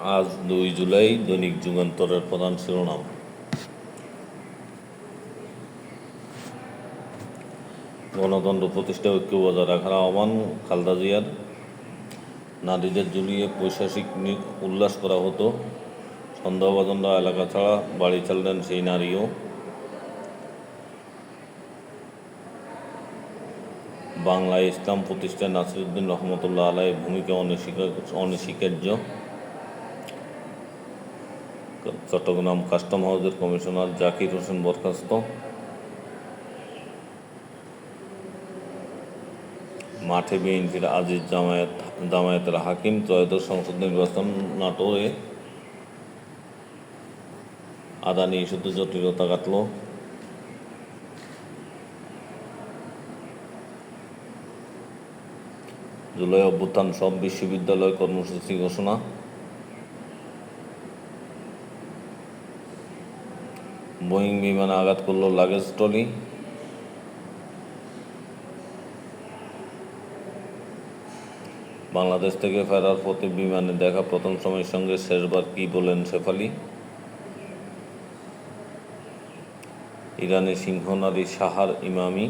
আজ দুই জুলাই দৈনিক যুগান্তরের প্রধান শিরোনাম। গণতন্ত্র প্রতিষ্ঠা ঐক্য বজায় রাখার আহ্বান খালদা জিয়ার। নারীদের জুলিয়ে পৈশাসিক উল্লাস করা হতো। সন্দেহভাজনরা এলাকা ছাড়া বাড়ি ছাড়লেন সেই নারীও। বাংলায় ইসলাম প্রতিষ্ঠায় নাসিরুদ্দিন রহমতুল্লাহ আলাই ভূমিকা অনস্বীকার অনস্বীকার্য। চট্টগ্রাম কাস্টম হাউসের কমিশনার জাকির হোসেন বরখাস্ত। মাঠে বিএনপির আজিজ জামায়াত, জামায়াতের হাকিম ত্রয়োদশ সংসদ নির্বাচন নাটোরে আদানি ইস্যুতে জটিলতা কাটল। জুলাই অভ্যুত্থান সব বিশ্ববিদ্যালয় কর্মসূচি ঘোষণা। বোয়িং বিমানে আঘাত করল লাগেজ ট্রলি বাংলাদেশ থেকে ফেরার পথে বিমানে দেখা প্রথম সময়ের সঙ্গে শেষবার কি বলেন শেফালি? ইরানের সিংহনারী সাহার ইমামি।